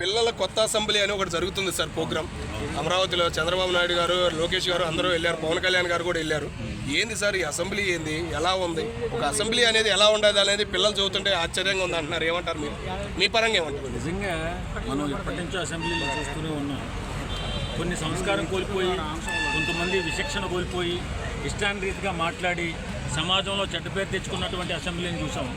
పిల్లల కొత్త అసెంబ్లీ అని ఒకటి జరుగుతుంది సార్ ప్రోగ్రామ్ అమరావతిలో చంద్రబాబు నాయుడు గారు లోకేష్ గారు అందరూ వెళ్ళారు. పవన్ కళ్యాణ్ గారు కూడా వెళ్ళారు. ఏంది సార్ ఈ అసెంబ్లీ ఏంది? ఎలా ఉంది? ఒక అసెంబ్లీ అనేది ఎలా ఉండదు అనేది పిల్లలు చదువుతుంటే ఆశ్చర్యంగా ఉంది అంటున్నారు. ఏమంటారు మీరు? మీ పరంగా ఏమంటారు? నిజంగా మనం ఎప్పటి నుంచో అసెంబ్లీలో చూస్తూనే ఉన్నాం. కొన్ని సంస్కారం కోల్పోయి కొంతమంది విచక్షణ కోల్పోయి ఇష్టానురీతిగా మాట్లాడి సమాజంలో చెడ్డ పేరు తెచ్చుకున్నటువంటి అసెంబ్లీని చూసాం.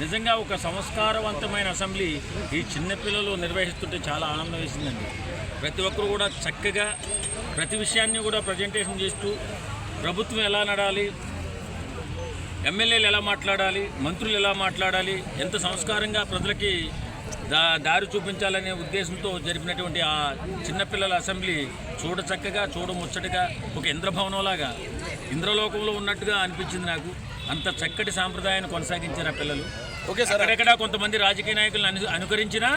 నిజంగా ఒక సంస్కారవంతమైన అసెంబ్లీ ఈ చిన్నపిల్లలు నిర్వహిస్తుంటే చాలా ఆనందం వేసిందండి. ప్రతి ఒక్కరు కూడా చక్కగా ప్రతి విషయాన్ని కూడా ప్రజెంటేషన్ చేస్తూ ప్రభుత్వం ఎలా నడాలి ఎమ్మెల్యేలు ఎలా మాట్లాడాలి మంత్రులు ఎలా మాట్లాడాలి ఎంత సంస్కారంగా ప్రజలకి దా దారి చూపించాలనే ఉద్దేశంతో జరిపినటువంటి ఆ చిన్నపిల్లల అసెంబ్లీ చూడ చక్కగా చూడముచ్చటగా ఒక ఇంద్రభవనంలాగా ఇంద్రలోకంలో ఉన్నట్టుగా అనిపించింది నాకు. అంత చక్కటి సాంప్రదాయాన్ని కొనసాగించారు ఆ పిల్లలు. Okay sir. అక్కడెక్కడ కొంతమంది రాజకీయ నాయకులను అను అనుకరించినా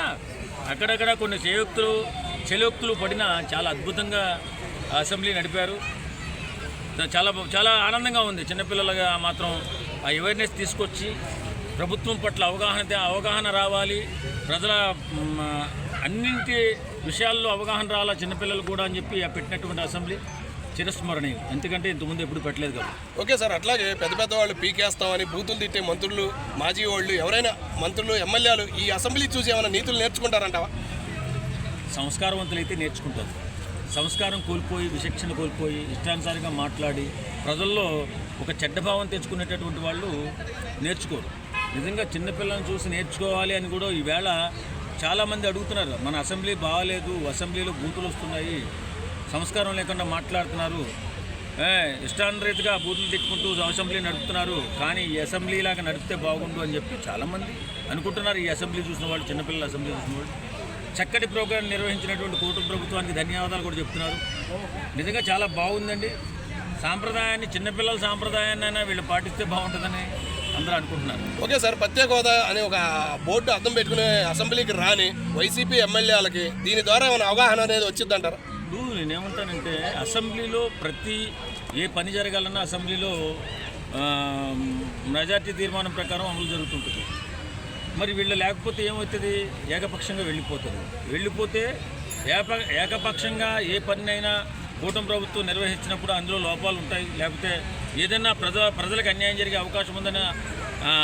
అక్కడక్కడ కొన్ని చేయోక్తులు చెలోక్తులు పడిన చాలా అద్భుతంగా అసెంబ్లీ నడిపారు. చాలా చాలా ఆనందంగా ఉంది. చిన్నపిల్లలుగా మాత్రం ఆ అవేర్నెస్ తీసుకొచ్చి ప్రభుత్వం పట్ల అవగాహన అవగాహన రావాలి. ప్రజల అన్నింటి విషయాల్లో అవగాహన రావాలా చిన్నపిల్లలు కూడా అని చెప్పి ఆ పెట్టినటువంటి అసెంబ్లీ. చిరస్మరణీయం. ఎందుకంటే ఇంతకుముందు ఎప్పుడు పెట్టలేదు కాబట్టి. ఓకే సార్ అట్లాగే పెద్ద పెద్ద వాళ్ళు పీకేస్తామని బూతులు తిట్టే మంత్రులు మాజీ వాళ్ళు ఎవరైనా మంత్రులు ఎమ్మెల్యేలు ఈ అసెంబ్లీ చూసి ఏమైనా నీతులు నేర్చుకుంటారంటావా? సంస్కారవంతులైతే నేర్చుకుంటారు. సంస్కారం కోల్పోయి విచక్షణ కోల్పోయి ఇష్టానుసారంగా మాట్లాడి ప్రజల్లో ఒక చెడ్డ భావం తెచ్చుకునేటటువంటి వాళ్ళు నేర్చుకోరు. నిజంగా చిన్నపిల్లలను చూసి నేర్చుకోవాలి అని కూడా ఈవేళ చాలామంది అడుగుతున్నారు. మన అసెంబ్లీ బాగాలేదు అసెంబ్లీలో బూతులు వస్తున్నాయి సంస్కారం లేకుండా మాట్లాడుతున్నారు. ఇష్టానురీతిగా బూతులు తిట్టుకుంటూ అసెంబ్లీ నడుపుతున్నారు. కానీ ఈ అసెంబ్లీ లాగా నడిపితే బాగుండు అని చెప్పి చాలామంది అనుకుంటున్నారు. ఈ అసెంబ్లీ చూసిన వాళ్ళు చిన్నపిల్లల అసెంబ్లీ చూసిన వాళ్ళు. చక్కటి ప్రోగ్రాం నిర్వహించినటువంటి కూటమి ప్రభుత్వానికి ధన్యవాదాలు కూడా చెప్తున్నారు. నిజంగా చాలా బాగుందండి. సాంప్రదాయాన్ని చిన్నపిల్లల సాంప్రదాయాన్ని వీళ్ళు పాటిస్తే బాగుంటుందని అందరూ అనుకుంటున్నారు. ఓకే సార్ ప్రత్యేక హోదా అనే ఒక బోర్డు అర్థం పెట్టుకునే అసెంబ్లీకి రాని వైసీపీ ఎమ్మెల్యేలకి దీని ద్వారా ఏమైనా అవగాహన అనేది వచ్చిందంటారా? ఇప్పుడు నేనేమంటానంటే అసెంబ్లీలో ప్రతి ఏ పని జరగాలన్నా అసెంబ్లీలో మెజార్టీ తీర్మానం ప్రకారం అమలు జరుగుతుంటుంది. మరి వీళ్ళు లేకపోతే ఏమవుతుంది? ఏకపక్షంగా వెళ్ళిపోతుంది వెళ్ళిపోతే ఏక ఏకపక్షంగా ఏ పనినైనా కూటమి ప్రభుత్వం నిర్వహించినప్పుడు అందులో లోపాలు ఉంటాయి. లేకపోతే ఏదైనా ప్రజ ప్రజలకు అన్యాయం జరిగే అవకాశం ఉందని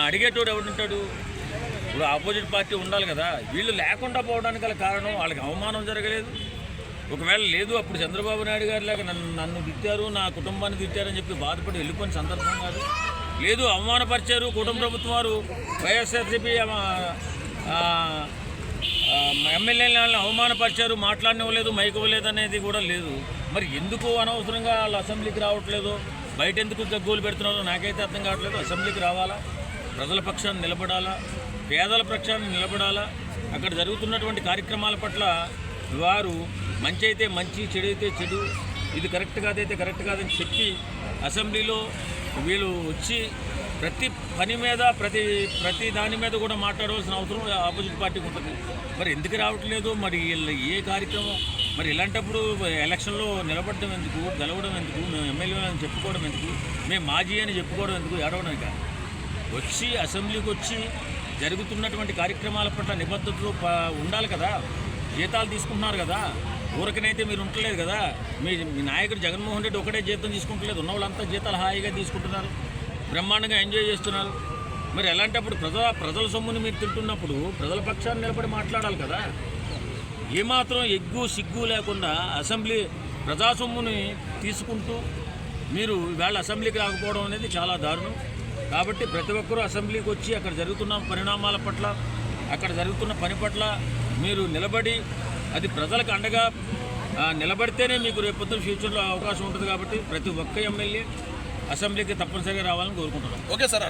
అడిగేటోడు ఎవడుంటాడు ఇప్పుడు ఆపోజిట్ పార్టీ ఉండాలి కదా. వీళ్ళు లేకుండా పోవడానికి గల కారణం వాళ్ళకి అవమానం జరగలేదు. ఒకవేళ లేదు అప్పుడు చంద్రబాబు నాయుడు గారు లేక నన్ను నన్ను తిట్టారు నా కుటుంబాన్ని తిట్టారని చెప్పి బాధపడి వెళ్ళిపోయిన సందర్భం కాదు. లేదు అవమానపరిచారు కుటుంబ ప్రభుత్వం వారు. వైఎస్ఆర్సీపీ ఎమ్మెల్యేలను అవమానపరిచారు మాట్లాడనివ్వలేదు మైకవ్వలేదు అనేది కూడా లేదు. మరి ఎందుకు అనవసరంగా వాళ్ళు అసెంబ్లీకి రావట్లేదు? బయట ఎందుకు గగ్గోలు పెడుతున్నారో నాకైతే అర్థం కావట్లేదు. అసెంబ్లీకి రావాలా? ప్రజల పక్షాన్ని నిలబడాలా? పేదల పక్షాన్ని నిలబడాలా? అక్కడ జరుగుతున్నటువంటి కార్యక్రమాల పట్ల వారు మంచి అయితే మంచి చెడు అయితే చెడు ఇది కరెక్ట్ కాదైతే కరెక్ట్ కాదని చెప్పి అసెంబ్లీలో వీళ్ళు వచ్చి ప్రతి పని మీద ప్రతి ప్రతి దాని మీద కూడా మాట్లాడవలసిన అవసరం ఆపోజిట్ పార్టీకి ఉంటుంది. మరి ఎందుకు రావట్లేదు? మరి వీళ్ళు ఏ కార్యక్రమం? మరి ఇలాంటప్పుడు ఎలక్షన్లో నిలబడడం ఎందుకు? గెలవడం ఎందుకు? మేము ఎమ్మెల్యేలను చెప్పుకోవడం ఎందుకు? మేము మాజీ అని చెప్పుకోవడం ఎందుకు? ఏడవడం కాదు వచ్చి అసెంబ్లీకి వచ్చి జరుగుతున్నటువంటి కార్యక్రమాల పట్ల నిబద్ధతలు ఉండాలి కదా? జీతాలు తీసుకుంటున్నారు కదా? ఊరకనైతే మీరు ఉండలేదు కదా? మీ మీ నాయకుడు జగన్మోహన్ రెడ్డి ఒకటే జీతం తీసుకుంటలేదు. ఉన్న వాళ్ళంతా జీతాలు హాయిగా తీసుకుంటున్నారు. బ్రహ్మాండంగా ఎంజాయ్ చేస్తున్నారు. మరి ఎలాంటప్పుడు ప్రజల ప్రజల సొమ్ముని మీరు తింటున్నప్పుడు ప్రజల పక్షాన్ని నిలబడి మాట్లాడాలి కదా? ఏమాత్రం ఎగ్గు సిగ్గు లేకుండా అసెంబ్లీ ప్రజా సొమ్ముని తీసుకుంటూ మీరు వేళ అసెంబ్లీకి రాకపోవడం అనేది చాలా దారుణం. కాబట్టి ప్రతి ఒక్కరూ అసెంబ్లీకి వచ్చి అక్కడ జరుగుతున్న పరిణామాల పట్ల అక్కడ జరుగుతున్న పని పట్ల మీరు నిలబడి అది ప్రజలకు అండగా నిలబడితేనే మీకు రేపొద్దున ఫ్యూచర్లో అవకాశం ఉంటుంది కాబట్టి ప్రతి ఒక్క ఎమ్మెల్యే అసెంబ్లీకి తప్పనిసరిగా రావాలని కోరుకుంటున్నాం. Okay sir.